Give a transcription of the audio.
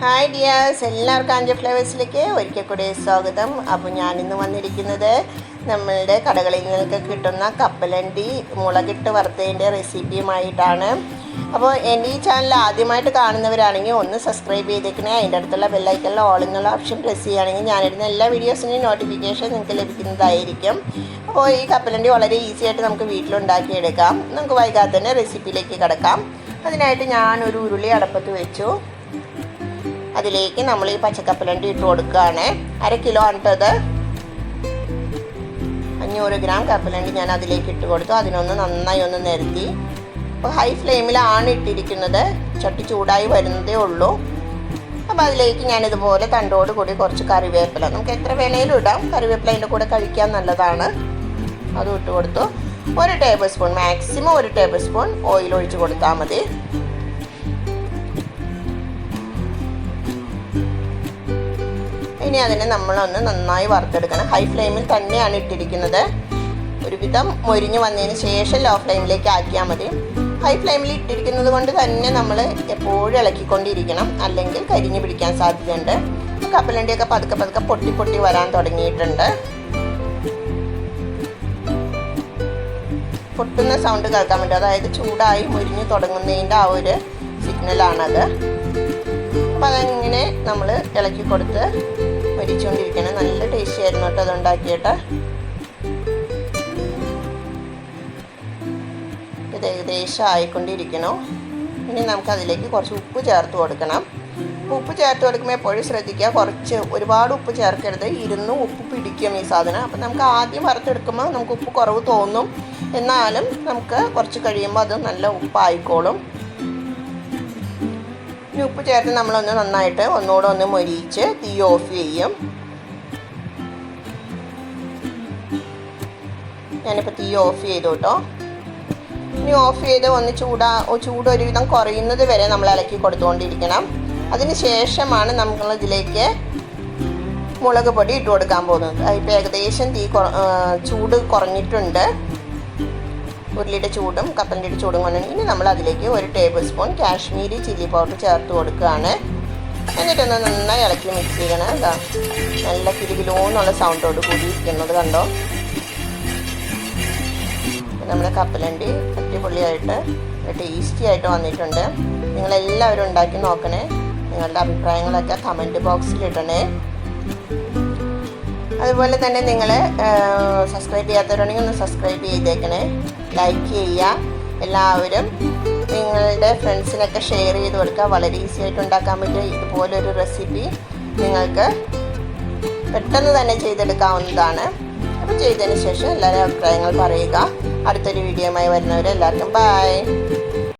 Hi dears എല്ലാവർക്കും അഞ്ച് ഫ്ലേവേഴ്സിലേക്ക് ഒരിക്കൽ കൂടി സ്വാഗതം. അപ്പോൾ ഞാനിന്ന് വന്നിരിക്കുന്നത് നമ്മളുടെ കടകളിൽ നിന്നൊക്കെ കിട്ടുന്ന കപ്പലണ്ടി മുളകിട്ട് വറുത്തതിന്റെ റെസിപ്പിയുമായിട്ടാണ്. അപ്പോൾ എന്റെ ഈ ചാനൽ ആദ്യമായിട്ട് കാണുന്നവരാണെങ്കിൽ ഒന്ന് സബ്സ്ക്രൈബ് ചെയ്തേക്കണേ. അതിന്റെ അടുത്തുള്ള ബെല്ലൈക്കലിൽ ഓൾ എന്നുള്ള ഓപ്ഷൻ പ്രസ് ചെയ്യുകയാണെങ്കിൽ ഞാനിടുന്ന എല്ലാ വീഡിയോസിന്റെയും നോട്ടിഫിക്കേഷൻ നിങ്ങൾക്ക് ലഭിക്കുന്നതായിരിക്കും. അപ്പോൾ ഈ കപ്പലണ്ടി വളരെ ഈസി ആയിട്ട് നമുക്ക് വീട്ടിലുണ്ടാക്കിയെടുക്കാം. നമുക്ക് വൈകാതെ തന്നെ റെസിപ്പിയിലേക്ക് കിടക്കാം. അതിനായിട്ട് ഞാനൊരു ഉരുളി അടപ്പത്ത് വെച്ചു. അതിലേക്ക് നമ്മൾ ഈ പച്ചക്കപ്പലണ്ടി ഇട്ട് കൊടുക്കുകയാണ്. അര കിലോ ആണിട്ടത്. അഞ്ഞൂറ് ഗ്രാം കപ്പലണ്ടി ഞാൻ അതിലേക്ക് ഇട്ട് കൊടുത്തു. അതിനൊന്ന് നന്നായി ഒന്ന് നിരത്തി. അപ്പോൾ ഹൈ ഫ്ലെയിമിലാണ് ഇട്ടിരിക്കുന്നത്. ചട്ടി ചൂടായി വരുന്നതേ ഉള്ളൂ. അപ്പോൾ അതിലേക്ക് ഞാൻ ഇതുപോലെ തണ്ടോട് കൂടി കുറച്ച് കറിവേപ്പില. നമുക്ക് എത്ര വേണേലും ഇടാം. കറിവേപ്പില അതിന്റെ കൂടെ കഴിക്കാൻ നല്ലതാണ്. അതും ഇട്ട് കൊടുത്തു. ഒരു ടേബിൾ സ്പൂൺ മാക്സിമം ഒരു ടേബിൾ സ്പൂൺ ഓയിൽ ഒഴിച്ച് കൊടുത്താൽ മതി. ഇനി അതിനെ നമ്മളൊന്ന് നന്നായി വറുത്തെടുക്കണം. ഹൈ ഫ്ലെയിമിൽ തന്നെയാണ് ഇട്ടിരിക്കുന്നത്. ഒരുവിധം മൊരിഞ്ഞ് വന്നതിന് ശേഷം ലോ ഫ്ലെയിമിലേക്ക് ആക്കിയാൽ മതി. ഹൈ ഫ്ലെയിമിൽ ഇട്ടിരിക്കുന്നത് കൊണ്ട് തന്നെ നമ്മൾ എപ്പോഴും ഇളക്കിക്കൊണ്ടിരിക്കണം. അല്ലെങ്കിൽ കരിഞ്ഞു പിടിക്കാൻ സാധ്യതയുണ്ട്. കപ്പലണ്ടിയൊക്കെ പതുക്കെ പതുക്കെ പൊട്ടി പൊട്ടി വരാൻ തുടങ്ങിയിട്ടുണ്ട്. പൊട്ടുന്ന സൗണ്ട് കേൾക്കാൻ പറ്റും. അതായത് ചൂടായി മുരിഞ്ഞ് തുടങ്ങുന്നതിന്റെ ആ ഒരു സിഗ്നലാണത് അപ്പം അതങ്ങനെ നമ്മൾ ഇളക്കി കൊടുത്ത് മരിച്ചുകൊണ്ടിരിക്കണം നല്ല ടേസ്റ്റി ആയിരുന്നു കേട്ടോ അതുണ്ടാക്കിയിട്ട് ഇത് ഏകദേശം ആയിക്കൊണ്ടിരിക്കണോ ഇനി നമുക്ക് അതിലേക്ക് കുറച്ച് ഉപ്പ് ചേർത്ത് കൊടുക്കണം. ഉപ്പ് ചേർത്ത് കൊടുക്കുമ്പോൾ എപ്പോഴും ശ്രദ്ധിക്കുക. കുറച്ച് ഒരുപാട് ഉപ്പ് ചേർക്കരുത്. ഇരുന്ന് ഉപ്പ് പിടിക്കും ഈ സാധനം. അപ്പം നമുക്ക് ആദ്യം വറുത്തെടുക്കുമ്പോൾ നമുക്ക് ഉപ്പ് കുറവ് തോന്നും. എന്നാലും നമുക്ക് കുറച്ച് കഴിയുമ്പോൾ അത് നല്ല ഉപ്പായിക്കോളും. ഇനി ഉപ്പ് ചേർത്ത് നമ്മളൊന്ന് നന്നായിട്ട് ഒന്നുകൂടെ ഒന്ന് മൊരിയിച്ച് തീ ഓഫ് ചെയ്യും. ഞാനിപ്പോൾ തീ ഓഫ് ചെയ്തു കേട്ടോ. ഇനി ഓഫ് ചെയ്ത് ഒന്ന് ചൂടാ ചൂട് ഒരുവിധം കുറയുന്നത് വരെ നമ്മൾ ഇളക്കി കൊടുത്തുകൊണ്ടിരിക്കണം. അതിന് ശേഷമാണ് നമ്മൾ ഇതിലേക്ക് മുളക് പൊടി ഇട്ട് കൊടുക്കാൻ പോകുന്നത്. അതിപ്പോൾ ഏകദേശം തീ ചൂട് കുറഞ്ഞിട്ടുണ്ട്. ഉരുളിയുടെ ചൂടും കപ്പലിന്റെ ചൂടും കൊണ്ടാണ് ഇനി നമ്മൾ അതിലേക്ക് ഒരു tablespoon Kashmiri chilli powder ചേർത്ത് കൊടുക്കുകയാണ്. എന്നിട്ടൊന്ന് നന്നായി ഇളക്കി മിക്സ് ചെയ്യണം. എന്താ നല്ല കിരികിലോന്നുള്ള സൗണ്ടോട് കൂടി ഇരിക്കുന്നത് കണ്ടോ? നമ്മുടെ കപ്പലണ്ടി അടിപൊളിയായിട്ട് ടേസ്റ്റി ആയിട്ട് വന്നിട്ടുണ്ട്. നിങ്ങളെല്ലാവരും ഉണ്ടാക്കി നോക്കണേ. നിങ്ങളുടെ അഭിപ്രായങ്ങളൊക്കെ കമന്റ് ബോക്സിൽ ഇടണേ. അതുപോലെ തന്നെ നിങ്ങൾ സബ്സ്ക്രൈബ് ചെയ്യാത്തവരാണെങ്കിൽ ഒന്ന് സബ്സ്ക്രൈബ് ചെയ്തേക്കണേ. ലൈക്ക് ചെയ്യുക. എല്ലാവരും നിങ്ങളുടെ ഫ്രണ്ട്സിനൊക്കെ ഷെയർ ചെയ്ത് കൊടുക്കുക. വളരെ ഈസി ആയിട്ട് ഉണ്ടാക്കാൻ പറ്റിയ ഇതുപോലൊരു റെസിപ്പി നിങ്ങൾക്ക് പെട്ടെന്ന് തന്നെ ചെയ്തെടുക്കാവുന്നതാണ്. അപ്പോൾ ചെയ്തതിന് ശേഷം എല്ലാവരും അഭിപ്രായങ്ങൾ പറയുക. അടുത്തൊരു വീഡിയോയുമായി വരുന്നവരെല്ലാവർക്കും ബൈ